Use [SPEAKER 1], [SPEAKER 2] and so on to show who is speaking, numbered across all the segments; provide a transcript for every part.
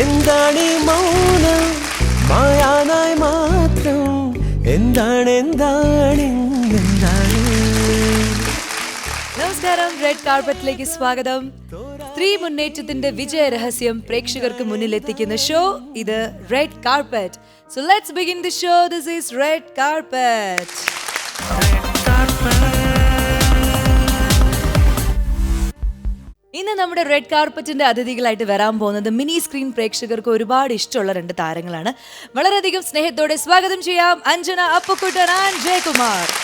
[SPEAKER 1] എന്താണ് ഈ മൗനം? മായാനായി മാത്രം എന്താണ് എന്താണ് എന്താണ്?
[SPEAKER 2] നമസ്കാരം. റെഡ് കാർപ്പറ്റിലേക്ക് സ്വാഗതം. സ്ത്രീ മുന്നേറ്റത്തിന്റെ വിജയ രഹസ്യം പ്രേക്ഷകർക്ക് മുന്നിൽ എത്തിക്കുന്ന ഷോ ഇത് red carpet so let's begin the show this is red carpet ഇന്ന് നമ്മുടെ റെഡ് കാർപ്പറ്റിന്റെ അതിഥികളായിട്ട് വരാൻ പോകുന്നത് മിനി സ്ക്രീൻ പ്രേക്ഷകർക്ക് ഒരുപാട് ഇഷ്ടമുള്ള രണ്ട് താരങ്ങളാണ്. വളരെയധികം സ്നേഹത്തോടെ സ്വാഗതം ചെയ്യാം. അഞ്ജന അപ്പക്കുട്ടൻ ആൻഡ് ജയകുമാർ.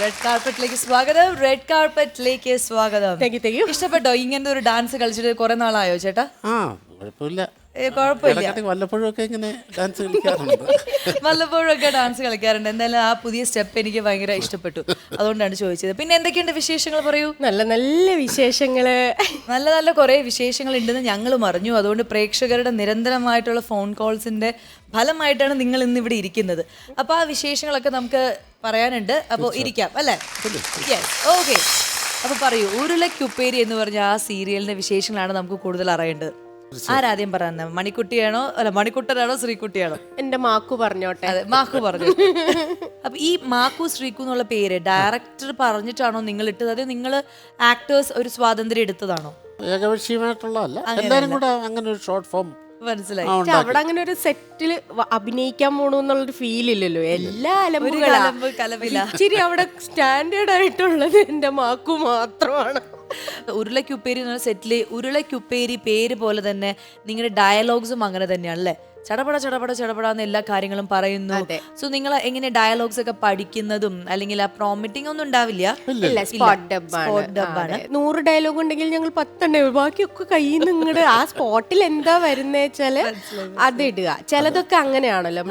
[SPEAKER 2] റെഡ് കാർപ്പറ്റിലേക്ക് സ്വാഗതം. റെഡ് കാർപ്പറ്റിലേക്ക് സ്വാഗതം.
[SPEAKER 3] താങ്ക് യു താങ്ക് യു
[SPEAKER 2] ഇഷ്ടപ്പെട്ടോ? ഇങ്ങനത്തെ ഒരു ഡാൻസ് കളിച്ചിട്ട് കുറെ നാളായോ ചേട്ടാ?
[SPEAKER 4] ആ കുഴപ്പമില്ല.
[SPEAKER 2] ഏ, കുഴപ്പമില്ല.
[SPEAKER 4] ഒക്കെ ഇങ്ങനെ ഡാൻസ് കളിക്കാറുണ്ട്.
[SPEAKER 2] വല്ലപ്പോഴൊക്കെ ഡാൻസ് കളിക്കാറുണ്ട്. എന്തായാലും ആ പുതിയ സ്റ്റെപ്പ് എനിക്ക് ഭയങ്കര ഇഷ്ടപ്പെട്ടു. അതുകൊണ്ടാണ് ചോദിച്ചത്. പിന്നെ എന്തൊക്കെയുണ്ട് വിശേഷങ്ങൾ പറയൂ?
[SPEAKER 3] നല്ല നല്ല വിശേഷങ്ങൾ.
[SPEAKER 2] നല്ല നല്ല കുറേ വിശേഷങ്ങൾ ഉണ്ടെന്ന് ഞങ്ങൾ അറിഞ്ഞു. അതുകൊണ്ട് പ്രേക്ഷകരുടെ നിരന്തരമായിട്ടുള്ള ഫോൺ കോൾസിന്റെ ഫലമായിട്ടാണ് നിങ്ങൾ ഇന്ന് ഇവിടെ ഇരിക്കുന്നത്. അപ്പോൾ ആ വിശേഷങ്ങളൊക്കെ നമുക്ക് പറയാനുണ്ട്. അപ്പോൾ ഇരിക്കാം അല്ലേ? യെസ് ഓക്കെ അപ്പോൾ പറയൂ ഉരുളക്കുപ്പേരി എന്ന് പറഞ്ഞ ആ സീരിയലിന്റെ വിശേഷങ്ങളാണ് നമുക്ക് കൂടുതൽ അറിയേണ്ടത്. ആരാദ്യം പറയുന്നത്? മണിക്കുട്ടിയാണോ? അല്ല മണിക്കുട്ടനാണോ ശ്രീകുട്ടിയാണോ
[SPEAKER 3] എന്റെ മാക്കു പറഞ്ഞോട്ടെ.
[SPEAKER 2] അതെ മാക്കു പറഞ്ഞു. അപ്പൊ ഈ മാക്കു ശ്രീകു എന്നുള്ള പേര് ഡയറക്ടർ പറഞ്ഞിട്ടാണോ നിങ്ങൾ ഇട്ടത്? അതെ നിങ്ങൾ ആക്ടേഴ്സ് ഒരു സ്വാതന്ത്ര്യം എടുത്തതാണോ?
[SPEAKER 4] ഏകപക്ഷീയമായിട്ടുള്ളതല്ല. എന്തായാലും കൂടെ അങ്ങനെ ഒരു ഷോർട്ട് ഫോം
[SPEAKER 2] മനസ്സിലായി.
[SPEAKER 3] പക്ഷെ അവിടെ അങ്ങനെ ഒരു സെറ്റിൽ അഭിനയിക്കാൻ പോണു എന്നുള്ളൊരു ഫീൽ ഇല്ലല്ലോ. എല്ലാ
[SPEAKER 2] ഒരു
[SPEAKER 3] അലമ്പുകളാ.
[SPEAKER 2] കലമ്പ് കലവില.
[SPEAKER 3] ഇച്ചിരി അവിടെ സ്റ്റാൻഡേർഡ് ആയിട്ടുള്ളത് എന്റെ മാക്കു മാത്രമാണ്.
[SPEAKER 2] ഉരുളക്കുപ്പേരി എന്ന് പറഞ്ഞ സെറ്റിൽ ഉരുളക്കുപ്പേരി പേര് പോലെ തന്നെ നിങ്ങളുടെ ഡയലോഗ്സും അങ്ങനെ തന്നെയാണല്ലേ? ചടപട ചടപട ചടപട എന്ന് എല്ലാ കാര്യങ്ങളും പറയുന്നു. സോ നിങ്ങൾ എങ്ങനെ ഡയലോഗ്സ് ഒക്കെ പഠിക്കുന്നതും അല്ലെങ്കിൽ ആ പ്രോമിറ്റിംഗ് ഒന്നും ഉണ്ടാവില്ല?
[SPEAKER 3] ഇല്ല സ്പോട്ട്. നൂറ് ഡയലോഗ് ഉണ്ടെങ്കിൽ ഞങ്ങൾ പത്തെണ്ണേ. ബാക്കിയൊക്കെ കയ്യിൽ നിങ്ങളുടെ ആ സ്പോട്ടിൽ എന്താ വരുന്ന വെച്ചാൽ അത് ഇടുക. ചിലതൊക്കെ അങ്ങനെയാണല്ലോ.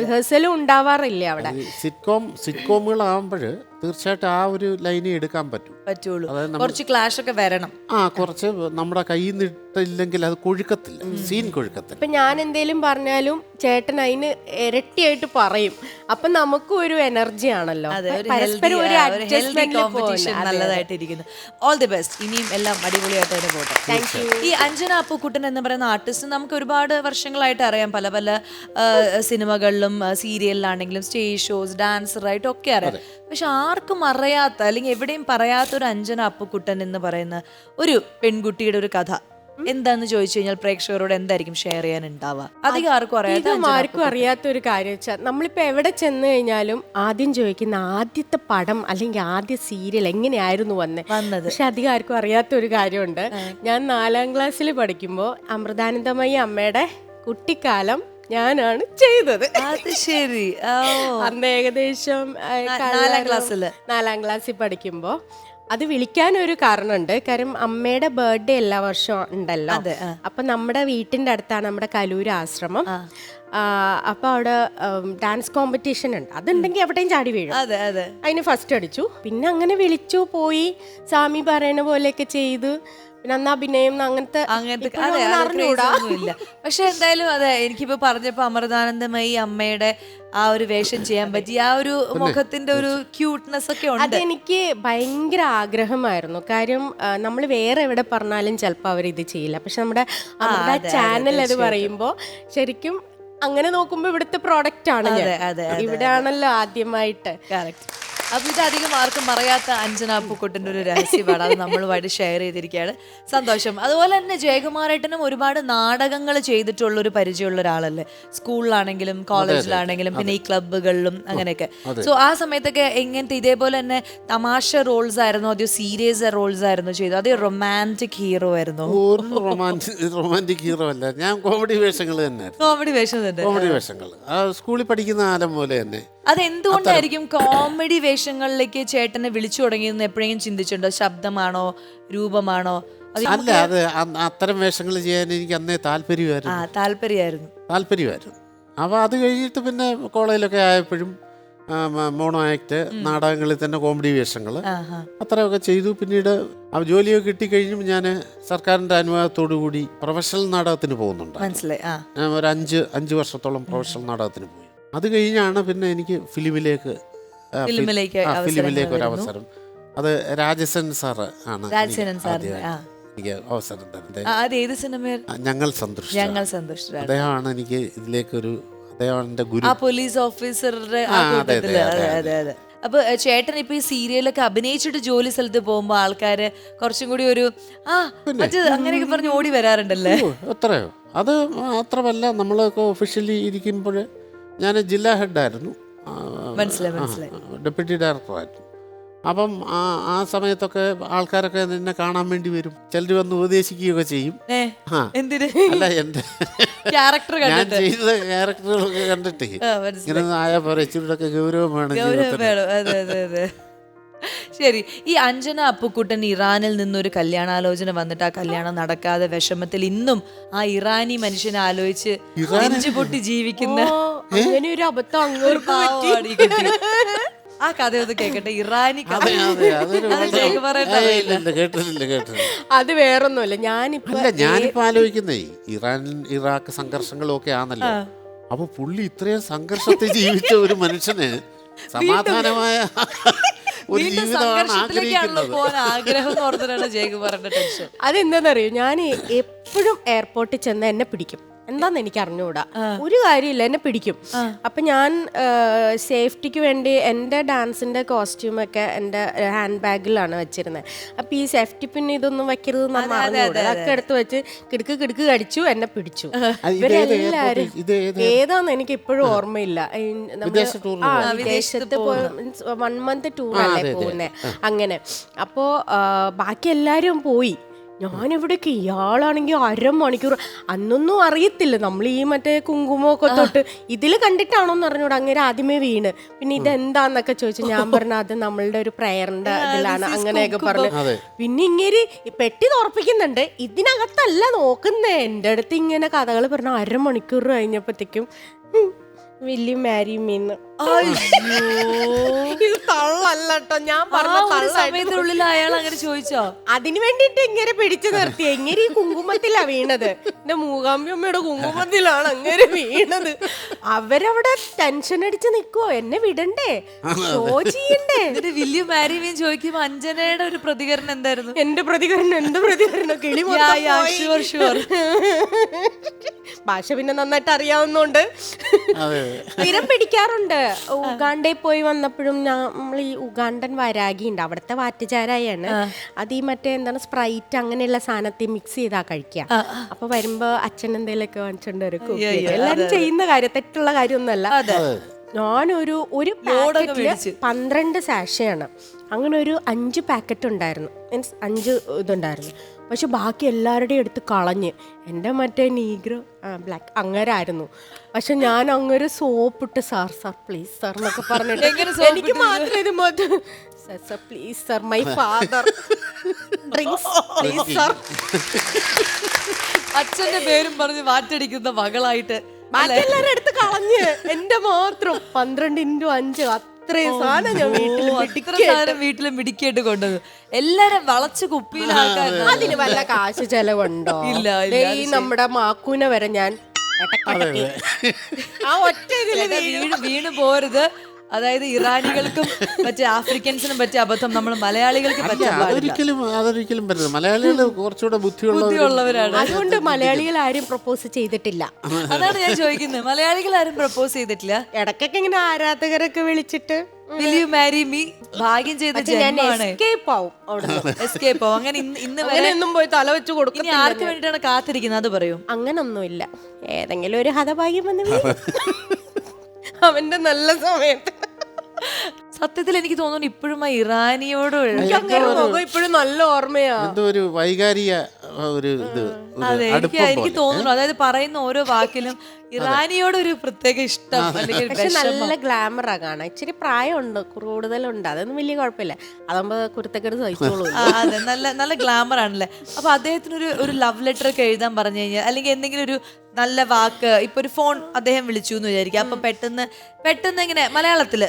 [SPEAKER 3] റിഹേഴ്സലും ഉണ്ടാവാറില്ല അവിടെ.
[SPEAKER 4] സിറ്റ്കോം സിറ്റ്കോമുകൾ സിറ്റ്കോമുകളാകുമ്പോൾ തീർച്ചയായിട്ടും ആ ഒരു ലൈനെ എടുക്കാൻ പറ്റും.
[SPEAKER 2] പറ്റുള്ളൂ. കുറച്ച് ക്ലാഷ് ഒക്കെ വരണം.
[SPEAKER 4] ആ കുറച്ച് നമ്മുടെ കയ്യിൽ നിന്ന് ഇട്ടില്ലെങ്കിൽ അത് കൊഴുക്കത്തില്ല. സീൻ കൊഴുക്കത്തില്ല.
[SPEAKER 3] ഇപ്പൊ ഞാൻ എന്തേലും പറഞ്ഞാലും ചേട്ടൻ അതിന് ഇരട്ടിയായിട്ട് പറയും. അപ്പൊ നമുക്കും ഒരു എനർജി ആണല്ലോ. പരസ്പരം ഒരു അഡ്ജസ്റ്റ്മെന്റ്
[SPEAKER 2] നല്ലതായിട്ടിരിക്കുന്നു. ഓൾ ദി ബെസ്റ്റ് ഇനിയും എല്ലാം അടിപൊളിയായിട്ട് തന്നെ പോട്ടെ. ഈ അഞ്ജന അപ്പുക്കുട്ടൻ എന്ന് പറയുന്ന ആർട്ടിസ്റ്റ് നമുക്ക് ഒരുപാട് വർഷങ്ങളായിട്ട് അറിയാം. പല പല സിനിമകളിലും സീരിയലിലാണെങ്കിലും സ്റ്റേജ് ഷോസ് ഡാൻസറായിട്ടും ഒക്കെ അറിയാം. പക്ഷെ ആർക്കും അറിയാത്ത അല്ലെങ്കിൽ എവിടെയും പറയാത്ത ഒരു അഞ്ജന അപ്പുക്കുട്ടൻ എന്ന് പറയുന്ന ഒരു പെൺകുട്ടിയുടെ ഒരു കഥ. എന്താന്ന് ചോദിച്ചു കഴിഞ്ഞാൽ പ്രേക്ഷകരോട് എന്തായിരിക്കും ഷെയർ ചെയ്യാൻ ഉണ്ടാവുക അധികം ആർക്കും അറിയാത്ത
[SPEAKER 3] ആർക്കും അറിയാത്ത ഒരു കാര്യം വെച്ചാൽ നമ്മളിപ്പോ എവിടെ ചെന്ന് കഴിഞ്ഞാലും ആദ്യം ചോദിക്കുന്ന ആദ്യത്തെ പടം അല്ലെങ്കിൽ ആദ്യ സീരിയൽ എങ്ങനെയായിരുന്നു വന്നത്
[SPEAKER 2] വന്നത്.
[SPEAKER 3] പക്ഷെ അധികം ആർക്കും അറിയാത്ത ഒരു കാര്യമുണ്ട് ഞാൻ നാലാം ക്ലാസ്സിൽ പഠിക്കുമ്പോൾ അമൃതാനന്ദമയി അമ്മയുടെ കുട്ടിക്കാലം ഞാനാണ് ചെയ്തത്.
[SPEAKER 2] അത് ശരി.
[SPEAKER 3] അന്ന് ഏകദേശം
[SPEAKER 2] നാലാം ക്ലാസ്സിൽ
[SPEAKER 3] നാലാം ക്ലാസ്സിൽ പഠിക്കുമ്പോൾ അത് വിളിക്കാൻ ഒരു കാരണമുണ്ട്. കാരണം അമ്മയുടെ ബർത്ത്ഡേ എല്ലാ വർഷവും ഉണ്ടല്ലോ. അപ്പൊ നമ്മുടെ വീട്ടിന്റെ അടുത്താണ് നമ്മുടെ കലൂര് ആശ്രമം. അപ്പൊ അവിടെ ഡാൻസ് കോമ്പറ്റീഷൻ ഉണ്ട്. അതുണ്ടെങ്കിൽ എവിടെയും ചാടി വീഴും.
[SPEAKER 2] അതെ അതെ.
[SPEAKER 3] അതിന് ഫസ്റ്റ് അടിച്ചു. പിന്നെ അങ്ങനെ വിളിച്ചു പോയി സ്വാമി പറയണ പോലെയൊക്കെ ചെയ്തു. പിന്നെ അന്ന് അഭിനയം അങ്ങനത്തെ
[SPEAKER 2] അങ്ങനത്തെ അതെ
[SPEAKER 3] അറിഞ്ഞൂടാ.
[SPEAKER 2] പക്ഷെ എന്തായാലും അതെ എനിക്കിപ്പോ പറഞ്ഞപ്പോ അമൃതാനന്ദമയി അമ്മയുടെ ആ ഒരു വേഷം ചെയ്യാൻ പറ്റി. ആ ഒരു മുഖത്തിന്റെ ഒരു ക്യൂട്ട്നെസ് ഒക്കെ ഉണ്ട്.
[SPEAKER 3] അതെനിക്ക് ഭയങ്കര ആഗ്രഹമായിരുന്നു. കാര്യം നമ്മൾ വേറെ എവിടെ പറഞ്ഞാലും ചിലപ്പോൾ അവർ ഇത് ചെയ്യില്ല. പക്ഷെ നമ്മുടെ ചാനൽ അത് പറയുമ്പോൾ ശരിക്കും അങ്ങനെ നോക്കുമ്പോൾ ഇവിടുത്തെ പ്രോഡക്റ്റ് ആണ് ഇവിടെയാണല്ലോ ആദ്യമായിട്ട്.
[SPEAKER 2] കറക്റ്റ് അപ്പൊ ഇത് അധികം ആർക്കും അറിയാത്ത അഞ്ജന പൂക്കുട്ടിന്റെ ഒരു രഹസ്യമാണ്. അത് നമ്മളുമായിട്ട് ഷെയർ ചെയ്തിരിക്കുകയാണ്. സന്തോഷം. അതുപോലെ തന്നെ ജയകുമാരേട്ടനും ഒരുപാട് നാടകങ്ങൾ ചെയ്തിട്ടുള്ള ഒരു പരിചയമുള്ള ഒരാളല്ലേ? സ്കൂളിലാണെങ്കിലും കോളേജിലാണെങ്കിലും പിന്നെ ഈ ക്ലബ്ബുകളിലും അങ്ങനെയൊക്കെ. സോ ആ സമയത്തൊക്കെ എങ്ങനത്തെ ഇതേപോലെ തന്നെ തമാശ റോൾസ് ആയിരുന്നു? അതോ സീരിയസ് റോൾസ് ആയിരുന്നു ചെയ്തു അതേ റൊമാന്റിക് ഹീറോ ആയിരുന്നു?
[SPEAKER 4] റൊമാന്റിക് ഹീറോ അല്ല. ഞാൻ കോമഡി വേഷങ്ങൾ തന്നെ
[SPEAKER 2] കോമഡി വേഷം തന്നെ.
[SPEAKER 4] കോമഡി വേഷങ്ങൾ സ്കൂളിൽ പഠിക്കുന്ന കാലം പോലെ തന്നെ.
[SPEAKER 2] അതെന്തുകൊണ്ടായിരിക്കും കോമഡി വേഷങ്ങളിലേക്ക് ചേട്ടനെ വിളിച്ചു തുടങ്ങിയെന്ന് എപ്പോഴെങ്കിലും ചിന്തിച്ചിട്ടുണ്ടോ? ശബ്ദമാണോ? രൂപമാണോ?
[SPEAKER 4] അല്ല അത് അത്തരം വേഷങ്ങൾ ചെയ്യാൻ എനിക്ക് അന്നേ താല്പര്യമായിരുന്നു.
[SPEAKER 2] താല്പര്യമായിരുന്നു.
[SPEAKER 4] താല്പര്യമായിരുന്നു. അപ്പോൾ അത് കഴിഞ്ഞിട്ട് പിന്നെ കോളേജിലൊക്കെ ആയപ്പോഴും മോണോ ആക്ട് നാടകങ്ങളിൽ തന്നെ കോമഡി വേഷങ്ങൾ അത്രയൊക്കെ ചെയ്തു. പിന്നീട് ആ ജോലിയൊക്കെ കിട്ടിക്കഴിഞ്ഞും ഞാൻ സർക്കാരിന്റെ അനുവാദത്തോടു കൂടി പ്രൊഫഷണൽ നാടകത്തിന് പോകുന്നുണ്ട്
[SPEAKER 2] മനസ്സിലായി
[SPEAKER 4] ഞാൻ ഒരു അഞ്ച് അഞ്ച് വർഷത്തോളം പ്രൊഫഷണൽ നാടകത്തിന് പോയി. അത് കഴിഞ്ഞാണ് പിന്നെ എനിക്ക് ഫിലിമിലേക്ക് ആ, ഫി-
[SPEAKER 2] ഫിലിമിലേക്ക്
[SPEAKER 4] ആ, ഫിലിമിലേക്ക് ഒരു
[SPEAKER 2] വരുന്നു.
[SPEAKER 4] അവസരം. അത് രാജസൻ സാറ് ആണ് എനിക്ക്
[SPEAKER 2] രാജസേനൻ സാറിന്,
[SPEAKER 4] ആദ്യമായിട്ട്
[SPEAKER 2] ആ.
[SPEAKER 4] എനിക്ക് അവസരം തരുന്നത്.
[SPEAKER 2] ആ, അത് ഏത് സിനിമ?
[SPEAKER 4] ആ, ഞങ്ങൾ സന്തുഷ്ട
[SPEAKER 2] ഞങ്ങൾ സന്തോഷത്തിലാണ്
[SPEAKER 4] അദ്ദേഹമാണ് എനിക്ക് ഇതിലേക്കൊരു അദ്ദേഹമാണ് എന്റെ ഗുരു.
[SPEAKER 2] ആ പോലീസ് ഓഫീസറുടെ ആ
[SPEAKER 4] ആ, അതെ,
[SPEAKER 2] കൂട്ടത്തിൽ.
[SPEAKER 4] അതെ,
[SPEAKER 2] അതെ
[SPEAKER 4] അതെ,
[SPEAKER 2] അതെ അതെ. അപ്പൊ ഏ, ചേട്ടൻ ഇപ്പൊ ഈ സീരിയലൊക്കെ അഭിനയിച്ചിട്ട് ജോലി സ്ഥലത്ത് പോകുമ്പോ ആൾക്കാര് കുറച്ചും കൂടി ഒരു ആ അങ്ങനെയൊക്കെ പറഞ്ഞ് ഓടി വരാറുണ്ടല്ലേ?
[SPEAKER 4] ഓ, എത്രയോ അത് മാത്രമല്ല നമ്മളൊക്കെ ഒഫീഷ്യലി ഇരിക്കുമ്പോൾ ഞാൻ ജില്ലാ ഹെഡായിരുന്നു. ഡെപ്യൂട്ടി ഡയറക്ടറായിരുന്നു. അപ്പം ആ ആ സമയത്തൊക്കെ ആൾക്കാരൊക്കെ എന്നെ കാണാൻ വേണ്ടി വരും. ചിലർ വന്ന് ഉപദേശിക്കുകയൊക്കെ ചെയ്യും. അല്ല
[SPEAKER 2] എന്റെ
[SPEAKER 4] ഞാൻ ചെയ്ത ക്യാരക്ടറുകളൊക്കെ കണ്ടിട്ട്. ഇങ്ങനെ ആയാൽ പോരെ ഗൗരവമാണ്
[SPEAKER 2] ഗൗരവം വേണം അതെ. ശരി ഈ അഞ്ജന അപ്പുക്കുട്ടൻ ഇറാനിൽ നിന്നൊരു കല്യാണാലോചന വന്നിട്ട് ആ കല്യാണം നടക്കാതെ വിഷമത്തിൽ ഇന്നും ആ ഇറാനി മനുഷ്യനെ ആലോചിച്ച് നെഞ്ചു പൊട്ടി ജീവിക്കുന്ന
[SPEAKER 3] അങ്ങനെ ഒരു അബദ്ധം അങ്ങോട്ട്
[SPEAKER 2] കുട്ടി. ആ കഥയൊന്ന് കേക്കട്ടെ ഇറാനി കഥ.
[SPEAKER 4] അതെ കേട്ടിട്ടില്ല കേട്ടിട്ടില്ല.
[SPEAKER 3] വേറൊന്നുമല്ല ഞാനിപ്പോ
[SPEAKER 4] അല്ല ഞാനിപ്പോ ആലോചിക്കുന്നേ ഇറാൻ ഇറാഖ് സംഘർഷങ്ങളൊക്കെ ആണല്ലോ. അപ്പൊ പുള്ളി ഇത്രയും സംഘർഷത്തിൽ ജീവിച്ച ഒരു മനുഷ്യന് സമാധാനമായ ഒരു
[SPEAKER 2] വീണ്ടും
[SPEAKER 4] ജീവിതമാണ്
[SPEAKER 2] സംഘർഷത്തിലേക്കാണല്ലോ
[SPEAKER 4] ആഗ്രഹിക്കുന്നത്.
[SPEAKER 2] പോകാൻ ആഗ്രഹം എന്ന് ഓർത്തിട്ടാണ് ജേക്ക് പറഞ്ഞ ടെൻഷൻ
[SPEAKER 3] അതെന്താന്നറിയോ? ഞാൻ എപ്പോഴും എയർപോർട്ടിൽ ചെന്ന് എന്നെ പിടിക്കും. എന്താന്ന് എനിക്ക് അറിഞ്ഞുകൂടാ ഒരു കാര്യമില്ല എന്നെ പിടിക്കും. അപ്പൊ ഞാൻ സേഫ്റ്റിക്ക് വേണ്ടി എന്റെ ഡാൻസിന്റെ കോസ്റ്റ്യൂം ഒക്കെ എന്റെ ഹാൻഡ് ബാഗിലാണ് വെച്ചിരുന്നത് അപ്പൊ ഈ സേഫ്റ്റി പിന്നെ ഇതൊന്നും വെക്കരുത് നമ്മൾ അതൊക്കെ എടുത്ത് വെച്ച് കിടുക്ക് കിടുക്ക് കടിച്ചു എന്നെ പിടിച്ചു. ഇവരെല്ലാരും ഏതാന്ന് എനിക്ക് ഇപ്പോഴും ഓർമ്മയില്ല. ആ? വിദേശത്ത് വൺ മന്ത് ടൂർ അല്ലേ പോകുന്നേ അങ്ങനെ. അപ്പോ ബാക്കി എല്ലാരും പോയി. ഞാനിവിടേക്ക് ഇയാളാണെങ്കിൽ അരമണിക്കൂർ. അന്നൊന്നും അറിയത്തില്ല. നമ്മൾ ഈ മറ്റേ കുങ്കുമൊക്കെ തൊട്ട് ഇതിൽ കണ്ടിട്ടാണോന്ന് അറിഞ്ഞൂടാ. അങ്ങനെ ആദ്യമേ വീണ്. പിന്നെ ഇതെന്താന്നൊക്കെ ചോദിച്ചു ഞാൻ പറഞ്ഞ അത് നമ്മളുടെ ഒരു പ്രയറിന്റെ ഇതിലാണ് അങ്ങനെയൊക്കെ പറഞ്ഞു. പിന്നെ ഇങ്ങനെ പെട്ടി തുറപ്പിക്കുന്നുണ്ട്. ഇതിനകത്തല്ല നോക്കുന്നേ. എന്റെ അടുത്ത് ഇങ്ങനെ കഥകൾ പറഞ്ഞ അരമണിക്കൂർ കഴിഞ്ഞപ്പോഴത്തേക്കും വലിയ മാരി മീന്ന്. ഇത് തള്ളല്ലട്ടോ. ഞാൻ
[SPEAKER 2] ആ
[SPEAKER 3] പറഞ്ഞ
[SPEAKER 2] ഒരു
[SPEAKER 3] തള്ളായിട്ട്
[SPEAKER 2] സമയത്തിനുള്ളിൽ അയാൾ അങ്ങനെ ചോദിച്ചോ?
[SPEAKER 3] അതിന് വേണ്ടിട്ട് ഇങ്ങനെ പിടിച്ചു നിർത്തി. എങ്ങനെ ഈ കുങ്കുമത്തിലാ വീണത്? എന്റെ മൂകാമ്പിയമ്മയുടെ കുങ്കുമത്തിലാണ് അങ്ങനെ വീണത്. അവരവിടെ ടെൻഷൻ അടിച്ച് നിക്കുവോ? എന്നെ വിടണ്ടേ? ഷോ ചെയ്യണ്ടേ?
[SPEAKER 2] എന്നിട്ട് വില്യു മാരിമീൻ ചോദിക്കുമ്പോ അഞ്ജനയുടെ ഒരു പ്രതികരണം എന്തായിരുന്നു?
[SPEAKER 3] എന്റെ പ്രതികരണം എന്റെ പ്രതികരണം. കിളി മൊത്തം
[SPEAKER 2] യാ,
[SPEAKER 3] പോയി.
[SPEAKER 2] sure, sure.
[SPEAKER 3] ഭാഷ പിന്നെ നന്നായിട്ട് അറിയാവുന്നോണ്ട്.
[SPEAKER 4] അതെ.
[SPEAKER 3] സ്ഥിരം പിടിക്കാറുണ്ട്. ഉഗാണ്ടയിൽ പോയി വന്നപ്പോഴും നമ്മൾ ഈ ഉഗാണ്ടൻ വരാഗി ഉണ്ട്. അവിടുത്തെ വാറ്റുചാരായാണ്. അത് ഈ മറ്റേ എന്താണ് സ്പ്രൈറ്റ് അങ്ങനെയുള്ള സാധനത്തിൽ മിക്സ് ചെയ്താ കഴിക്കുക അപ്പൊ വരുമ്പോ അച്ഛൻ എന്തെങ്കിലുമൊക്കെ വാങ്ങിച്ചോണ്ട് വരും എല്ലാരും ചെയ്യുന്ന കാര്യം തെറ്റുള്ള കാര്യമൊന്നുമല്ല. ഞാനൊരു ഒരു
[SPEAKER 2] പാക്കറ്റിൽ.
[SPEAKER 3] പന്ത്രണ്ട് സാഷയാണ് അങ്ങനെ ഒരു അഞ്ച് പാക്കറ്റ് ഉണ്ടായിരുന്നു. മീൻസ് അഞ്ച് ഇതുണ്ടായിരുന്നു. പക്ഷെ ബാക്കി എല്ലാവരുടെയും എടുത്ത് കളഞ്ഞ്. എന്റെ മറ്റേ നീഗ്രോ ആ ബ്ലാക്ക് അങ്ങരായിരുന്നു. പക്ഷെ ഞാൻ അങ്ങൊരു സോപ്പിട്ട് സാർ സാർ പ്ലീസ് സാർ എന്നൊക്കെ പറഞ്ഞിട്ട് എനിക്ക്? മാത്രം ഇത് മതി. Sir sir please sir my father please sir.
[SPEAKER 2] അച്ഛന്റെ പേരും പറഞ്ഞ് മാറ്റടിക്കുന്ന മകളായിട്ട്
[SPEAKER 3] ബാക്കി എല്ലാവരും എടുത്ത് കളഞ്ഞ്. എന്റെ മാത്രം. പന്ത്രണ്ട് ഇന്റു അഞ്ച് അത്രയും സാധനം ഞാൻ വീട്ടിൽ
[SPEAKER 2] സാധനം വീട്ടിലും മിടിക്കായിട്ട് കൊണ്ടത് എല്ലാരും വളച്ച് കുപ്പിയിലാക്കാൻ
[SPEAKER 3] അതിന് വല്ല കാശ് ചെലവുണ്ടോ?
[SPEAKER 2] ഇല്ല, ഇല്ല,
[SPEAKER 3] ദേ ഈ നമ്മുടെ മാക്കൂനെ വരെ ഞാൻ ആ ഒറ്റ
[SPEAKER 2] ഇതിൽ വീണ് വീണ് പോരുത്. അതായത് ഇറാനികൾക്കും മറ്റേ ആഫ്രിക്കൻസിനും പറ്റിയ അബദ്ധം നമ്മൾ മലയാളികൾക്ക് പാടില്ല.
[SPEAKER 4] അതൊരിക്കലും അതൊരിക്കലും പറ്റില്ല മലയാളികൾ കുറച്ചുകൂടെ
[SPEAKER 2] ബുദ്ധിയുള്ളവരാണ്.
[SPEAKER 3] അതുകൊണ്ട് മലയാളികൾ ആരും പ്രപ്പോസ് ചെയ്തിട്ടില്ല.
[SPEAKER 2] അതാണ് ഞാൻ ചോദിക്കുന്നത് മലയാളികൾ ആരും പ്രപ്പോസ് ചെയ്തിട്ടില്ല?
[SPEAKER 3] ഇടക്കൊക്കെ ഇങ്ങനെ ആരാധകരൊക്കെ വിളിച്ചിട്ട്.
[SPEAKER 2] വിൽ യു മാരി മീ ഭാഗ്യം ചെയ്ത
[SPEAKER 3] എസ്കേപ്പ് ആവും
[SPEAKER 2] എസ്കേപ്പോ അങ്ങനെ ഇന്ന് വരെ
[SPEAKER 3] ഒന്നും പോയി തല വെച്ച്
[SPEAKER 2] ഇനി
[SPEAKER 3] കൊടുക്കും
[SPEAKER 2] ആർക്ക് വേണ്ടിയിട്ടാണ് കാത്തിരിക്കുന്നത്? അത് പറയൂ.
[SPEAKER 3] അങ്ങനൊന്നുമില്ല. ഏതെങ്കിലും ഒരു ഹതഭാഗ്യം വന്ന്. അവന്റെ നല്ല സമയത്ത്.
[SPEAKER 2] സത്യത്തിൽ എനിക്ക് തോന്നുന്നു ഇപ്പോഴും ആ ഇറാനിയോട്
[SPEAKER 3] ഇപ്പോഴും നല്ല ഓർമ്മയാ.
[SPEAKER 4] എന്തോ ഒരു വൈകാരിക ഒരു ഇത് ഒരു
[SPEAKER 2] അതെ എനിക്ക്
[SPEAKER 4] അടുപ്പം
[SPEAKER 2] എനിക്ക്
[SPEAKER 4] പോലെ.
[SPEAKER 2] തോന്നുന്നു. അതായത് പറയുന്ന ഓരോ വാക്കിലും ഇറാനിയോട് ഒരു പ്രത്യേക ഇഷ്ടം അല്ലെങ്കിൽ
[SPEAKER 3] പക്ഷെ
[SPEAKER 2] വിഷമം.
[SPEAKER 3] നല്ല ഗ്ലാമറാ കാണാൻ. ഇച്ചിരി പ്രായമുണ്ട് കൂടുതലുണ്ട്. അതൊന്നും വലിയ കുഴപ്പമില്ല. അതാകുമ്പോ കുരുത്തക്കേട് സഹിച്ചോളൂ.
[SPEAKER 2] ആ, അതെ. നല്ല നല്ല ഗ്ലാമർ ആണല്ലേ അപ്പൊ അദ്ദേഹത്തിന് ഒരു ഒരു ലവ് ലെറ്റർ ഒക്കെ എഴുതാൻ പറഞ്ഞു കഴിഞ്ഞാൽ അല്ലെങ്കിൽ എന്തെങ്കിലും ഒരു നല്ല വാക്ക്. ഇപ്പൊ ഒരു ഫോൺ അദ്ദേഹം വിളിച്ചു എന്ന് വിചാരിക്കുക അപ്പൊ പെട്ടെന്ന് പെട്ടെന്ന് ഇങ്ങനെ മലയാളത്തിൽ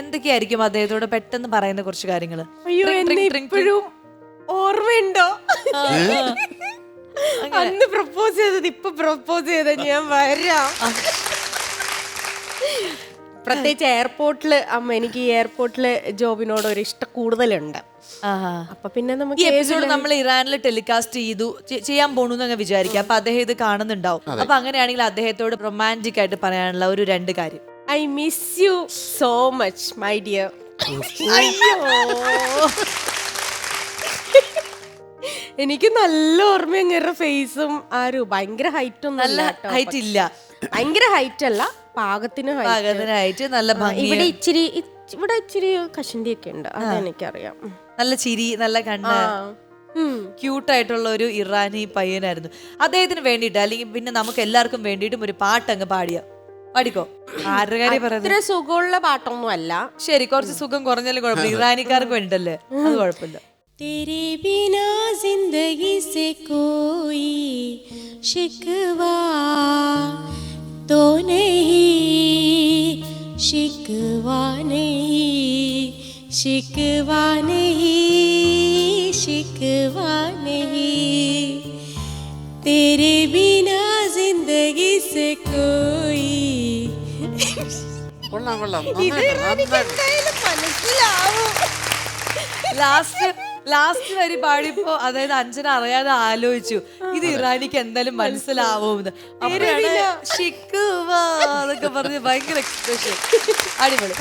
[SPEAKER 2] എന്തൊക്കെയായിരിക്കും അദ്ദേഹത്തോട് പെട്ടെന്ന് പറയുന്ന കുറച്ച് കാര്യങ്ങൾ
[SPEAKER 3] ഇപ്പോഴും ഓർമ്മയുണ്ടോ? അന്ന് പ്രപ്പോസ് ചെയ്തത് ഇപ്പൊ പ്രപ്പോസ് ചെയ്ത ഞാൻ വരാം. പ്രത്യേകിച്ച് എയർപോർട്ടിൽ അമ്മ എനിക്ക് ഈ എയർപോർട്ടിൽ ജോബിനോട് ഒരു ഇഷ്ടം കൂടുതലുണ്ട്. അപ്പൊ പിന്നെ
[SPEAKER 2] ഈ
[SPEAKER 3] നമുക്ക്
[SPEAKER 2] എപ്പിസോഡ് നമ്മൾ ഇറാനിൽ ടെലികാസ്റ്റ് ചെയ്തു ചെയ്യാൻ പോണു എന്നങ്ങ് വിചാരിക്കുക അപ്പൊ അദ്ദേഹം ഇത് കാണുന്നുണ്ടാവും. അപ്പൊ അങ്ങനെയാണെങ്കിൽ അദ്ദേഹത്തോട് റൊമാന്റിക് ആയിട്ട് പറയാനുള്ള ഒരു രണ്ട് കാര്യം.
[SPEAKER 3] I miss you so much my dear അയ്യോ. എനിക്ക് നല്ല ഓർമ്മ അങ്ങേരുടെ ഫേസും ആരും ഭയങ്കര ഹൈറ്റ് ഒന്നും
[SPEAKER 2] നല്ല
[SPEAKER 3] അല്ല
[SPEAKER 2] ഹൈറ്റ് ഇല്ല.
[SPEAKER 3] ഭയങ്കര ഹൈറ്റ് അല്ല പാകത്തിന്.
[SPEAKER 2] പാകത്തിനായിട്ട് നല്ല
[SPEAKER 3] ഇവിടെ ഇച്ചിരി ഇവിടെ ഇച്ചിരി കഷണ്ടി ഒക്കെ ഉണ്ട് അതെനിക്കറിയാം.
[SPEAKER 2] നല്ല ചിരി നല്ല കണ്ണ്
[SPEAKER 3] ആ. ഉം.
[SPEAKER 2] ക്യൂട്ടായിട്ടുള്ള ഒരു ഇറാനി പയ്യനായിരുന്നു അദ്ദേഹത്തിന് വേണ്ടിയിട്ട് അല്ലെങ്കിൽ പിന്നെ നമുക്ക് എല്ലാവർക്കും വേണ്ടിയിട്ടും ഒരു പാട്ട് അങ്ങ് പാടിയ പാടിക്കോ ആരുടെ കാര്യം പറയുന്നത്
[SPEAKER 3] ഇത്ര സുഖമുള്ള പാട്ടൊന്നും അല്ല
[SPEAKER 2] ശരി കുറച്ച് സുഖം കുറഞ്ഞാലും കുഴപ്പമില്ല ഇറാനിക്കാർക്ക് വേണ്ടിട്ടല്ലേ അത് കുഴപ്പമില്ല
[SPEAKER 3] तेरे बिना जिंदगी से कोई शिकवा तो नहीं शिकवा नहीं शिकवा नहीं शिकवा नहीं तेरे बिना जिंदगी से कोई
[SPEAKER 4] കൊള്ളാം കൊള്ളാം നന്നായിട്ട്, നന്നായിട്ട്.
[SPEAKER 3] മനസ്സിലാവും
[SPEAKER 2] ലാസ്റ്റ് ലാസ്റ്റ് വരി പാടിയപ്പോ അതായത് അഞ്ജന അറിയാതെ ആലോചിച്ചു ഇത് ഇറാനിക്ക് എന്തായാലും മനസ്സിലാവുമെന്ന് അപ്പോഴാണ് ഷിക്കുവാ എന്നൊക്കെ പറഞ്ഞ് ഭയങ്കര എക്സ്പ്രഷൻ അടിപൊളി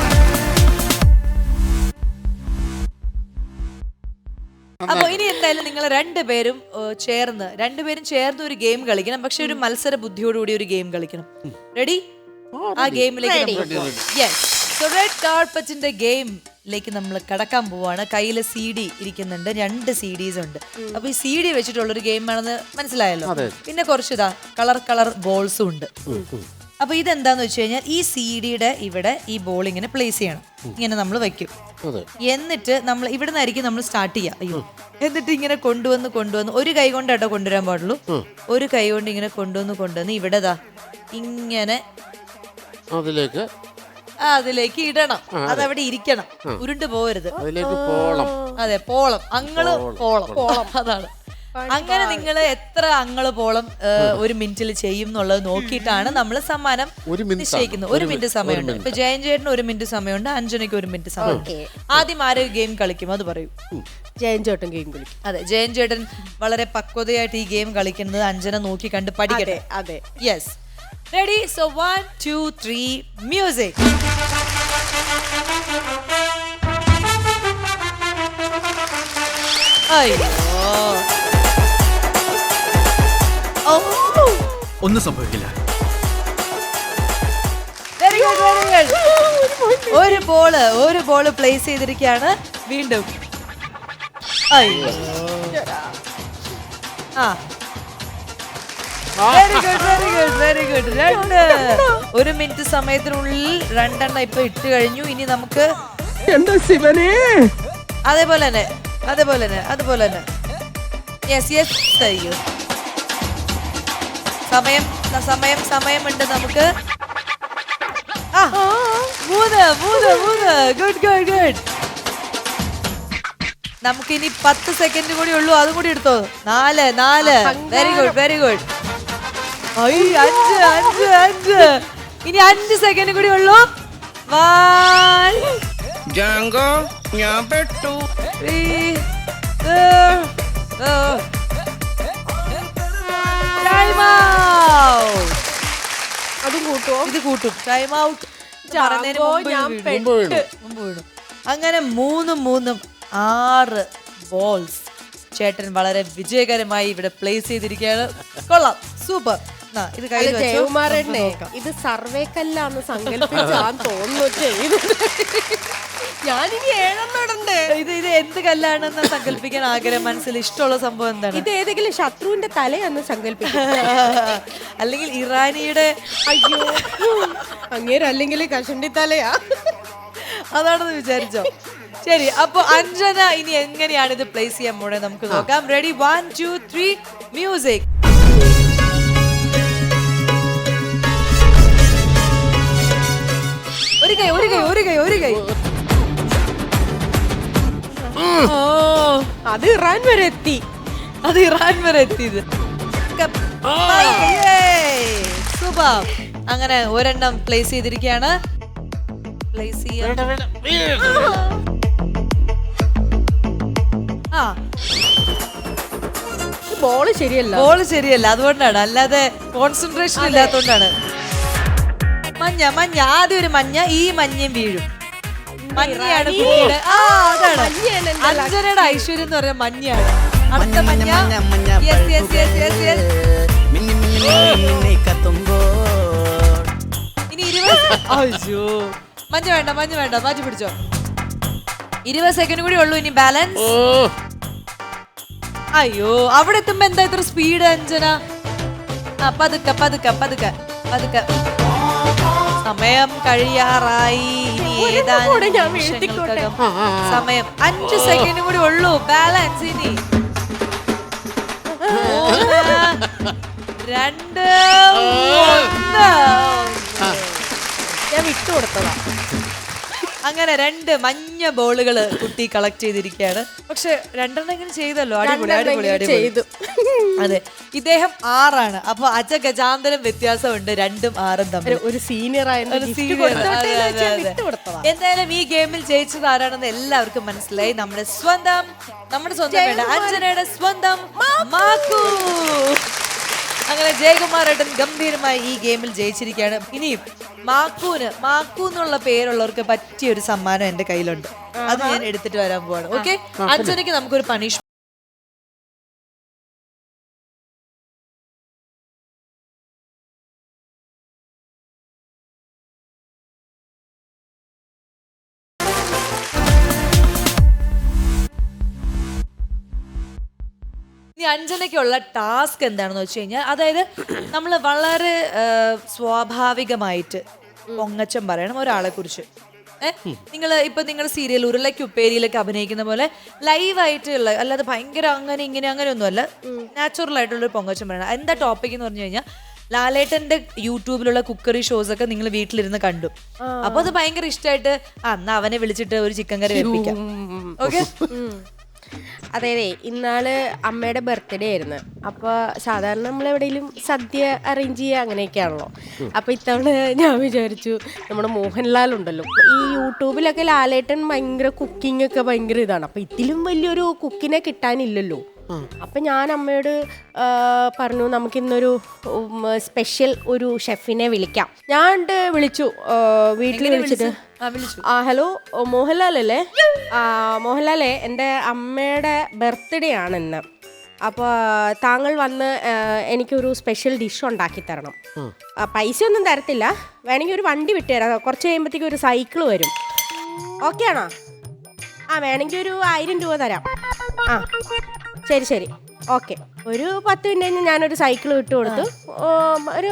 [SPEAKER 2] അപ്പൊ ഇനി എന്തായാലും നിങ്ങൾ രണ്ടുപേരും ഏഹ്, ചേർന്ന് രണ്ടുപേരും ചേർന്ന് ഒരു ഗെയിം കളിക്കണം. പക്ഷെ ഒരു മത്സര ബുദ്ധിയോടുകൂടി ഒരു ഗെയിം കളിക്കണം. റെഡി ആ ഗെയിമിലേക്ക് സോ റെഡ് കാർപ്പറ്റിന്റെ ഗെയിമിലേക്ക് നമ്മൾ കടക്കാൻ പോവാണ്. കയ്യിൽ സി ഡി ഇരിക്കുന്നുണ്ട്. രണ്ട് സി ഡീസ് ഉണ്ട് അപ്പൊ ഈ സി ഡി വെച്ചിട്ടുള്ള ഒരു ഗെയിം ആണെന്ന് മനസ്സിലായല്ലോ. പിന്നെ കുറച്ച് ഇതാ കളർ കളർ ബോൾസും ഉണ്ട്. അപ്പൊ ഇതെന്താന്ന് വെച്ച് കഴിഞ്ഞാൽ ഈ സി ഡിയുടെ ഇവിടെ ഈ ബോൾ ഇങ്ങനെ പ്ലേസ് ചെയ്യണം. ഇങ്ങനെ നമ്മൾ വെക്കും.
[SPEAKER 4] അതെ.
[SPEAKER 2] എന്നിട്ട് നമ്മൾ ഇവിടെ നിന്നായിരിക്കും നമ്മൾ സ്റ്റാർട്ട് ചെയ്യുക അയ്യോ. എന്നിട്ട് ഇങ്ങനെ കൊണ്ടുവന്ന് കൊണ്ടുവന്ന് ഒരു കൈ കൊണ്ട് കേട്ടോ കൊണ്ടുവരാൻ പാടുള്ളൂ. ഒരു കൈ കൊണ്ട് ഇങ്ങനെ കൊണ്ടുവന്ന് കൊണ്ടുവന്ന് ഇവിടെ ദാ ഇങ്ങനെ
[SPEAKER 4] അതിലേക്ക്
[SPEAKER 2] ആ, അതിലേക്ക് ഇടണം. അതവിടെ ഇരിക്കണം. ഉരുണ്ട് പോകരുത് അതെ പോളം. അങ്ങൾ പോളം. പോളം. അതാണ്. അങ്ങനെ നിങ്ങൾ എത്ര അങ്ങൾ പോളം ഒരു മിനിറ്റിൽ ചെയ്യും എന്നുള്ളത് നോക്കിയിട്ടാണ് നമ്മൾ സമ്മാനം നിശ്ചയിക്കുന്നത്. ഒരു മിനിറ്റ് സമയമുണ്ട്. ഇപ്പൊ ജയൻ ചേട്ടന് ഒരു മിനിറ്റ് സമയമുണ്ട് അഞ്ജനയ്ക്ക് ഒരു മിനിറ്റ് സമയമുണ്ട്. ആദ്യം ആര് ഗെയിം കളിക്കും? അത് പറയൂ.
[SPEAKER 3] ജയൻ ചേട്ടൻ ഗെയിം കളിക്കും.
[SPEAKER 2] അതെ ജയൻ ചേട്ടൻ വളരെ പക്വതയായിട്ട് ഈ ഗെയിം കളിക്കുന്നത് അഞ്ജന നോക്കി കണ്ട് പഠിക്കട്ടെ?
[SPEAKER 3] അതെ
[SPEAKER 2] yes ready so one two three music അയ്യോ. ഓ
[SPEAKER 1] ഒന്നും സംഭവിക്കില്ല.
[SPEAKER 2] വെരി ഗുഡ് വെരി ഗുഡ് ഒരു ബോൾ ഒരു ബോൾ പ്ലേസ് ചെയ്തിരിക്കുകയാണ്. വീണ്ടും. ആ. Very good very good very good രണ്ട്. ഒരു മിനിറ്റ് സമയത്തിനുള്ളിൽ രണ്ടെണ്ണം ഇപ്പൊ ഇട്ട് കഴിഞ്ഞു. ഇനി നമുക്ക്
[SPEAKER 1] എന്താ ശിവനെ?
[SPEAKER 2] അതേപോലെ തന്നെ അതേപോലെ തന്നെ അതുപോലെ തന്നെ. യെസ് യെസ് അയ്യോ. സമയം സമയം സമയമുണ്ട് നമുക്ക്. നമുക്ക് മൂന്ന് മൂന്ന് മൂന്ന്. ഗുഡ് ഗുഡ് ഗുഡ് നമുക്കിനി പത്ത് സെക്കൻഡ് കൂടി ഉള്ളൂ. അതും കൂടി എടുത്തോ. നാല് നാല്. വെരി ഗുഡ് വെരി ഗുഡ് അഞ്ച് അഞ്ച് അഞ്ച്. ഇനി അഞ്ച് സെക്കൻഡ് കൂടി ഉള്ളൂ.
[SPEAKER 5] ഞാൻ പെട്ടു.
[SPEAKER 3] അതും
[SPEAKER 2] ഇത് കൂട്ടും. ടൈം ഔട്ട് അങ്ങനെ മൂന്നും മൂന്നും ആറ് ബോൾസ് ചേട്ടൻ വളരെ വിജയകരമായി ഇവിടെ പ്ലേസ് ചെയ്തിരിക്കുകയാണ്. കൊള്ളാം. സൂപ്പർ ഇത് കയ്യിൽ വെച്ചോ.
[SPEAKER 3] ജയകുമാരനെ
[SPEAKER 2] നമുക്ക് നോക്കാം.
[SPEAKER 3] ഇത് സർവേ കല്ലാന്ന് സങ്കല്പിച്ചാന്ന് തോന്നുന്നു ചെയ്തത്. ഞാനിനി ഏഴെണ്ണം ഇടണ്ടേ?
[SPEAKER 2] ഇത് ഇത് എന്ത് കല്ലാണെന്ന് സങ്കല്പിക്കാൻ ആഗ്രഹം? മനസ്സിൽ ഇഷ്ടമുള്ള സംഭവം എന്താണ്?
[SPEAKER 3] ഇത് ഏതെങ്കിലും ശത്രുവിന്റെ തലയാന്ന് സങ്കല്പിക്കും.
[SPEAKER 2] അല്ലെങ്കിൽ ഇറാനിയുടെ
[SPEAKER 3] അയ്യോ അങ്ങേര് അല്ലെങ്കിൽ കഷണ്ടി തലയാ.
[SPEAKER 2] അതാണെന്ന് വിചാരിച്ചോ? ശരി അപ്പൊ അഞ്ജന ഇനി എങ്ങനെയാണ് ഇത് പ്ലേസ് ചെയ്യാൻ പോണേ? നമുക്ക് നോക്കാം. Ready one two three music കൈ ഒരു കൈ ഒരു കൈ ഒരു കൈ. ഓ
[SPEAKER 3] അത് ഇറാൻ വരെ എത്തി.
[SPEAKER 2] അത് ഇറാൻ വരെ എത്തിയത് സൂപ്പർ. അങ്ങനെ ഒരെണ്ണം പ്ലേസ് ചെയ്തിരിക്കുകയാണ്. പ്ലേസ് ചെയ്യാൻ
[SPEAKER 3] ബോൾ ശരിയല്ല.
[SPEAKER 2] ബോൾ ശരിയല്ല അതുകൊണ്ടാണ്. അല്ലാതെ കോൺസെൻട്രേഷൻ ഇല്ലാത്തോണ്ടാണ് മഞ്ഞ മഞ്ഞ. ആദ്യം ഒരു മഞ്ഞ ഈ മഞ്ഞയും വീഴും. മഞ്ഞയാണ് കുട്ടിയുടെ ആ അതാണ്. അഞ്ജനയുടെ ഐശ്വര്യം എന്ന് പറഞ്ഞ മഞ്ഞയാണ്. അടുത്ത
[SPEAKER 1] മഞ്ഞ,
[SPEAKER 2] യെസ് യെസ് യെസ്
[SPEAKER 1] മിന്നി മിന്നി
[SPEAKER 2] ഇനി ഇരുപത് അയ്യോ. മഞ്ഞ വേണ്ട മഞ്ഞ വേണ്ട. മാറ്റി പിടിച്ചോ. ഇരുപത് സെക്കൻഡ് കൂടി ഉള്ളൂ ഇനി ബാലൻസ് അയ്യോ അവിടെ എത്തുമ്പോ എന്താ ഇത്ര സ്പീഡ് അഞ്ജന? ആ പതുക്കെ പതുക്കെ പതുക്കെ പതുക്കെ. സമയം കഴിയാറായി. സമയം അഞ്ച് സെക്കൻഡ് കൂടി ഉള്ളൂ. ബാലൻസ് ഇനി. രണ്ട്
[SPEAKER 3] ഞാൻ വിട്ടു കൊടുത്തതാ
[SPEAKER 2] അങ്ങനെ രണ്ട് മഞ്ഞ ബോളുകൾ കുട്ടി കളക്ട് ചെയ്തിരിക്കുകയാണ്. പക്ഷെ രണ്ടെണ്ണം ഇങ്ങനെ ചെയ്തല്ലോ? അടിപൊളി അടിപൊളി അടിപൊളി.
[SPEAKER 3] ചെയ്തു.
[SPEAKER 2] അതെ. ഇദ്ദേഹം ആറാണ്. അപ്പൊ അജഗജാന്തരം വ്യത്യാസമുണ്ട്. രണ്ടും ആറും തമ്മിൽ.
[SPEAKER 3] ഒരു- സീനിയർ
[SPEAKER 2] എന്തായാലും ഈ ഗെയിമിൽ ജയിച്ചത് ആരാണെന്ന് എല്ലാവർക്കും മനസ്സിലായി. നമ്മുടെ സ്വന്തം നമ്മുടെ സ്വന്തം വേണ്ട അഞ്ജനയുടെ സ്വന്തം മാക്കു. അങ്ങനെ ജയകുമാർ ജയകുമാരേട്ടൻ ഗംഭീരമായി ഈ ഗെയിമിൽ ജയിച്ചിരിക്കുകയാണ്. ഇനിയും മാക്കൂന് മാക്കു എന്നുള്ള പേരുള്ളവർക്ക് പറ്റിയ ഒരു സമ്മാനം എന്റെ കയ്യിലുണ്ട്. അത് ഞാൻ എടുത്തിട്ട് വരാൻ പോവാണ്. ഓക്കെ അഞ്ജനയ്ക്ക് നമുക്കൊരു പണിഷ് ഇനി അഞ്ജനയ്ക്കുള്ള ടാസ്ക് എന്താണെന്ന് വെച്ച് കഴിഞ്ഞാൽ അതായത് നമ്മൾ വളരെ സ്വാഭാവികമായിട്ട് പൊങ്ങച്ചം പറയണം ഒരാളെ കുറിച്ച് നിങ്ങൾ ഇപ്പൊ നിങ്ങൾ സീരിയൽ ഉരുളയ്ക്ക് ഉപ്പേരിയിലൊക്കെ അഭിനയിക്കുന്ന പോലെ ലൈവായിട്ടുള്ള അല്ലാതെ ഭയങ്കര അങ്ങനെ ഇങ്ങനെ അങ്ങനെ ഒന്നുമല്ല നാച്ചുറൽ ആയിട്ടുള്ള പൊങ്ങച്ചം പറയണം. എന്താ ടോപ്പിക് എന്ന് പറഞ്ഞു കഴിഞ്ഞാൽ ലാലേട്ടന്റെ യൂട്യൂബിലുള്ള കുക്കറി ഷോസ് ഒക്കെ നിങ്ങൾ വീട്ടിലിരുന്ന് കണ്ടു. അപ്പൊ അത് ഭയങ്കര ഇഷ്ടമായിട്ട് അന്ന് എന്നാ അവനെ വിളിച്ചിട്ട് ഒരു ചിക്കൻ കറി വെപ്പിക്കാം. ഓക്കെ
[SPEAKER 3] അതെ അതെ ഇന്നാൾ അമ്മയുടെ ബർത്ത്ഡേ ആയിരുന്നു. അപ്പോൾ സാധാരണ നമ്മൾ എവിടെയെങ്കിലും സദ്യ അറേഞ്ച് ചെയ്യുക അങ്ങനെയൊക്കെയാണല്ലോ. അപ്പോൾ ഇത്തവണ ഞാൻ വിചാരിച്ചു നമ്മുടെ മോഹൻലാൽ ഉണ്ടല്ലോ. ഈ യൂട്യൂബിലൊക്കെ ലാലേട്ടൻ ഭയങ്കര കുക്കിംഗ് ഒക്കെ ഭയങ്കര ഇതാണ്. അപ്പോൾ ഇതിലും വലിയൊരു കുക്കിനെ കിട്ടാനില്ലല്ലോ. അപ്പം ഞാൻ അമ്മയോട് പറഞ്ഞു നമുക്ക് ഇന്നൊരു സ്പെഷ്യൽ ഒരു ഷെഫിനെ വിളിക്കാം. ഞാൻ വിളിച്ചു വീട്ടിൽ വിളിച്ചിട്ട്
[SPEAKER 2] ആ വിളിച്ചു.
[SPEAKER 3] ഹലോ മോഹൻലാൽ അല്ലേ? ആ മോഹൻലാലേ എന്റെ അമ്മയുടെ ബർത്ത്ഡേ ആണ് ഇന്ന് അപ്പോൾ താങ്കൾ വന്ന് എനിക്കൊരു സ്പെഷ്യൽ ഡിഷ് ഉണ്ടാക്കി തരണം. ആ, പൈസ ഒന്നും തരത്തില്ല. വേണമെങ്കിൽ ഒരു വണ്ടി വിട്ടുതരാം കുറച്ച് കഴിയുമ്പോഴത്തേക്കും ഒരു സൈക്കിൾ വരും. ഓക്കെ ആണോ? ആ വേണമെങ്കിൽ ഒരു ആയിരം രൂപ തരാം. ആ. ശരി ശരി. ഓക്കെ. ഒരു പത്ത് മിനിറ്റ് കഴിഞ്ഞ് ഞാനൊരു സൈക്കിൾ വിട്ടു കൊടുത്തു. ഓ, ഒരു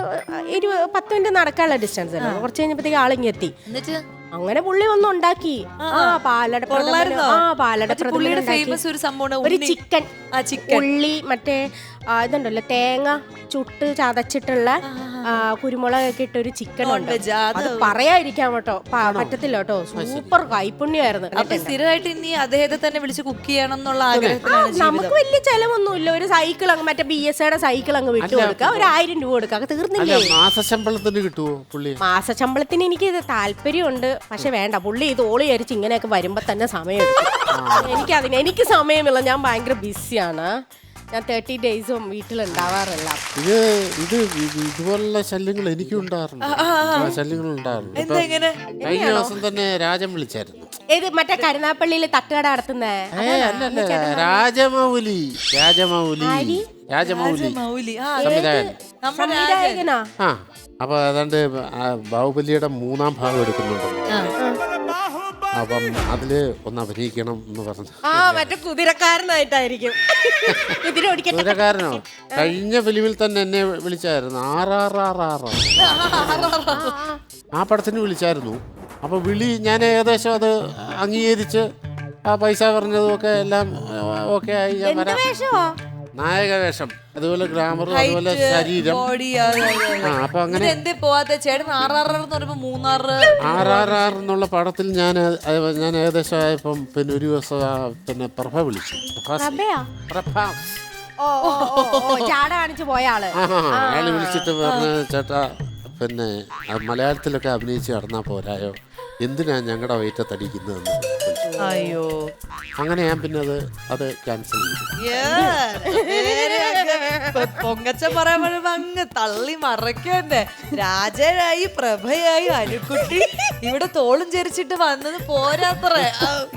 [SPEAKER 3] ഇരു പത്ത് മിനിറ്റ് നടക്കാനുള്ള ഡിസ്റ്റൻസ് കുറച്ച് കഴിഞ്ഞപ്പോഴത്തേക്ക് ആളിങ്ങെത്തി
[SPEAKER 2] എന്നിട്ട്?
[SPEAKER 3] അങ്ങനെ പുള്ളി ഒന്നും ഉണ്ടാക്കി. ആ പാലട
[SPEAKER 2] കൊള്ളായിരുന്നോ?
[SPEAKER 3] ആ പാലട
[SPEAKER 2] മറ്റേ പുള്ളിയുടെ. ഫേമസ് ഒരു സംഭവമാണ്
[SPEAKER 3] ഒരു
[SPEAKER 2] ഉണ്ണി.
[SPEAKER 3] ചിക്കൻ
[SPEAKER 2] ആ ചിക്കൻ
[SPEAKER 3] ഉള്ളി മറ്റേ ആ, ഇതുണ്ടല്ലോ തേങ്ങ ചുട്ട് ചതച്ചിട്ടുള്ള കുരുമുളകൊക്കെ ഇട്ട ഒരു ചിക്കൻ ഉണ്ട്
[SPEAKER 2] അത്
[SPEAKER 3] പറയാതിരിക്കാൻ കേട്ടോ പറ്റത്തില്ല കേട്ടോ. സൂപ്പർ കൈപ്പുണ്യമായിരുന്നു
[SPEAKER 2] അപ്പൊ സ്ഥിരമായിട്ട് ഇനി അദ്ദേഹത്തെ തന്നെ വിളിച്ച് കുക്ക് ചെയ്യണം എന്നുള്ള ആഗ്രഹത്തിലാണ്
[SPEAKER 3] നമുക്ക് വലിയ ചെലവൊന്നുമില്ല. ഒരു സൈക്കിൾ അങ്ങ് മറ്റേ ബി എസ് എയുടെ സൈക്കിൾ അങ്ങ് വിട്ടു കൊടുക്കുക ഒരു ആയിരം രൂപ കൊടുക്കുക തീർന്നില്ലേ?
[SPEAKER 4] മാസശമ്പളത്തിന് കിട്ടുമോ പുള്ളി?
[SPEAKER 3] മാസശമ്പളത്തിന് എനിക്ക് ഇത് താല്പര്യമുണ്ട്. പക്ഷെ വേണ്ട പുള്ളി ഇത് ഓളി അരിച്ച് ഇങ്ങനെയൊക്കെ വരുമ്പോ തന്നെ സമയം എടുക്കും. എനിക്ക് അതിന് എനിക്ക് സമയമില്ല. ഞാൻ ഭയങ്കര ബിസിയാണ് ഞാൻ തേർട്ടി ഡേയ്സും വീട്ടിലുണ്ടാവാറില്ല.
[SPEAKER 4] ഇത് ഇത് ഇത് ഇതുപോലുള്ള ശല്യങ്ങൾ എനിക്കും ഉണ്ടാറുണ്ട് ആ, ശല്യങ്ങൾ ഉണ്ടാറുണ്ട് ഇപ്പൊ കഴിഞ്ഞ ദിവസം തന്നെ രാജൻ വിളിച്ചായിരുന്നു.
[SPEAKER 3] ഏത് മറ്റേ കരുനാപ്പള്ളിയിൽ തട്ടുകട നടത്തുന്നേ?
[SPEAKER 4] ഏ അല്ലല്ല രാജമൗലി രാജമൗലി രാജമൗലി.
[SPEAKER 2] മൗലി ആ
[SPEAKER 4] സംവിധായകൻ.
[SPEAKER 2] നമ്മുടെ രാജൻ.
[SPEAKER 3] സംവിധായകനാ
[SPEAKER 4] ആ അപ്പൊ ഏതാണ്ട് ആ ബാഹുബലിയുടെ മൂന്നാം ഭാഗം എടുക്കുന്നുണ്ട്. അപ്പം അതിൽ ഒന്ന് അഭിനയിക്കണം എന്ന് പറഞ്ഞു.
[SPEAKER 3] ആ മറ്റേ കുതിരക്കാരനായിട്ടായിരിക്കും. കുതിര ഓടിക്കട്ടെ
[SPEAKER 4] കുതിരക്കാരനോ? കഴിഞ്ഞ ഫിലിമിൽ തന്നെ എന്നെ വിളിച്ചായിരുന്നു. ആറാറാറാറോ ആ പടത്തിന് വിളിച്ചായിരുന്നു. അപ്പൊ വിളി ഞാൻ ഏകദേശം അത് അംഗീകരിച്ച് ആ പൈസ പറഞ്ഞതും ഒക്കെ എല്ലാം ഓക്കെ ആയി. ഞാൻ
[SPEAKER 3] എന്ത്
[SPEAKER 4] വരാം.
[SPEAKER 3] വേഷമാ
[SPEAKER 4] നായക വേഷം. അതുപോലെ ഗ്രാമർ അതുപോലെ ശരീരം.
[SPEAKER 2] ബോഡി
[SPEAKER 4] ആ അപ്പൊ അങ്ങനെ
[SPEAKER 2] എന്തേ പോവാത്ത ചേട്ടൻ ആറാറെന്ന് പറയുമ്പോ മൂന്നാറ്
[SPEAKER 4] ആർ എന്നുള്ള പടത്തിൽ ഞാൻ അത് ഞാൻ ഏകദേശം ആയപ്പം പിന്നെ ഒരു ദിവസം ആ പിന്നെ പ്രഭ വിളിച്ചു. പ്രഭാസ്
[SPEAKER 3] പ്രഭയാ?
[SPEAKER 4] പ്രഭാസ്
[SPEAKER 3] ഓ ഓ, ഓ, ഓ, ജാട കാണിച്ചു പോയ
[SPEAKER 4] ആൾ. വിളിച്ചിട്ട് പറഞ്ഞ ചേട്ടാ പിന്നെ ആ മലയാളത്തിലൊക്കെ അഭിനയിച്ച് നടന്നാ പോരായോ? എന്തിനാ ഞങ്ങളുടെ വയറ്റത്തടിക്കുന്നതെന്ന്? ചോദിച്ചു.
[SPEAKER 2] അയ്യോ.
[SPEAKER 4] അങ്ങനെ ഞാൻ പിന്നെ അത് അത് ക്യാൻസൽ
[SPEAKER 2] പൊങ്ങച്ച പറയാൻ പറയുമ്പോ അങ്ങ് തള്ളി മറക്കണ്ടേ രാജയായി പ്രഭയായി അനുക്കുട്ടി. ഇവിടെ തോളും ചെരിച്ചിട്ട് വന്നത് പോരാത്ര.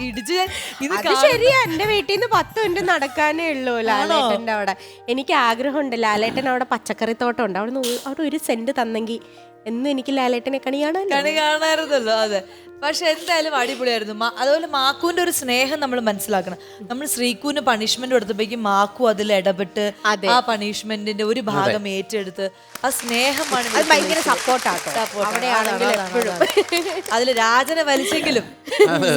[SPEAKER 2] ഇടിച്ച് ഞാൻ ഇത്
[SPEAKER 3] അത്
[SPEAKER 2] കാണുമ്പോ-
[SPEAKER 3] ശരിയാ. എന്റെ വീട്ടിൽ നിന്ന് പത്ത് മിനിറ്റ് നടക്കാനേ ഉള്ളൂ ലാലേട്ടന്റെ അവിടെ. എനിക്ക് ആഗ്രഹമുണ്ട്. ലാലേട്ടൻ അവിടെ പച്ചക്കറി തോട്ടം ഉണ്ട്. അവിടെ നിന്ന് അവിടെ ഒരു സെന്റ് തന്നെങ്കിൽ എന്നും എനിക്ക് ലാലേട്ടനെ
[SPEAKER 2] കണി കാണാനായിരുന്നല്ലോ അതെ. പക്ഷെ എന്തായാലും അടിപൊളിയായിരുന്നു. അതുപോലെ മാക്കുവിന്റെ ഒരു സ്നേഹം നമ്മൾ മനസ്സിലാക്കണം. നമ്മൾ ശ്രീക്കുവിന് പണിഷ്മെന്റ് കൊടുത്തപ്പോഴേക്കും മാക്കു അതിൽ ഇടപെട്ട് ആ പണിഷ്മെന്റിന്റെ ഒരു ഭാഗം ഏറ്റെടുത്ത് ആ സ്നേഹമാണ്
[SPEAKER 3] ഭയങ്കര സപ്പോർട്ടാട്ടോ
[SPEAKER 2] അതിൽ രാജനെ വലിച്ചെങ്കിലും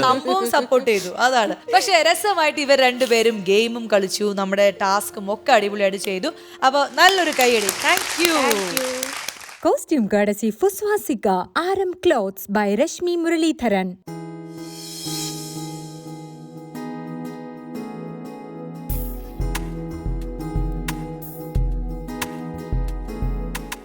[SPEAKER 2] സംഭവം സപ്പോർട്ട് ചെയ്തു. അതാണ്. പക്ഷെ രസമായിട്ട് ഇവർ രണ്ടുപേരും ഗെയിമും കളിച്ചു. നമ്മുടെ ടാസ്കും ഒക്കെ അടിപൊളിയായിട്ട് ചെയ്തു. അപ്പോൾ നല്ലൊരു കൈയടി. Thank you
[SPEAKER 6] Costume courtesy Fuswasika RM Clothes by Rashmi Muralidharan.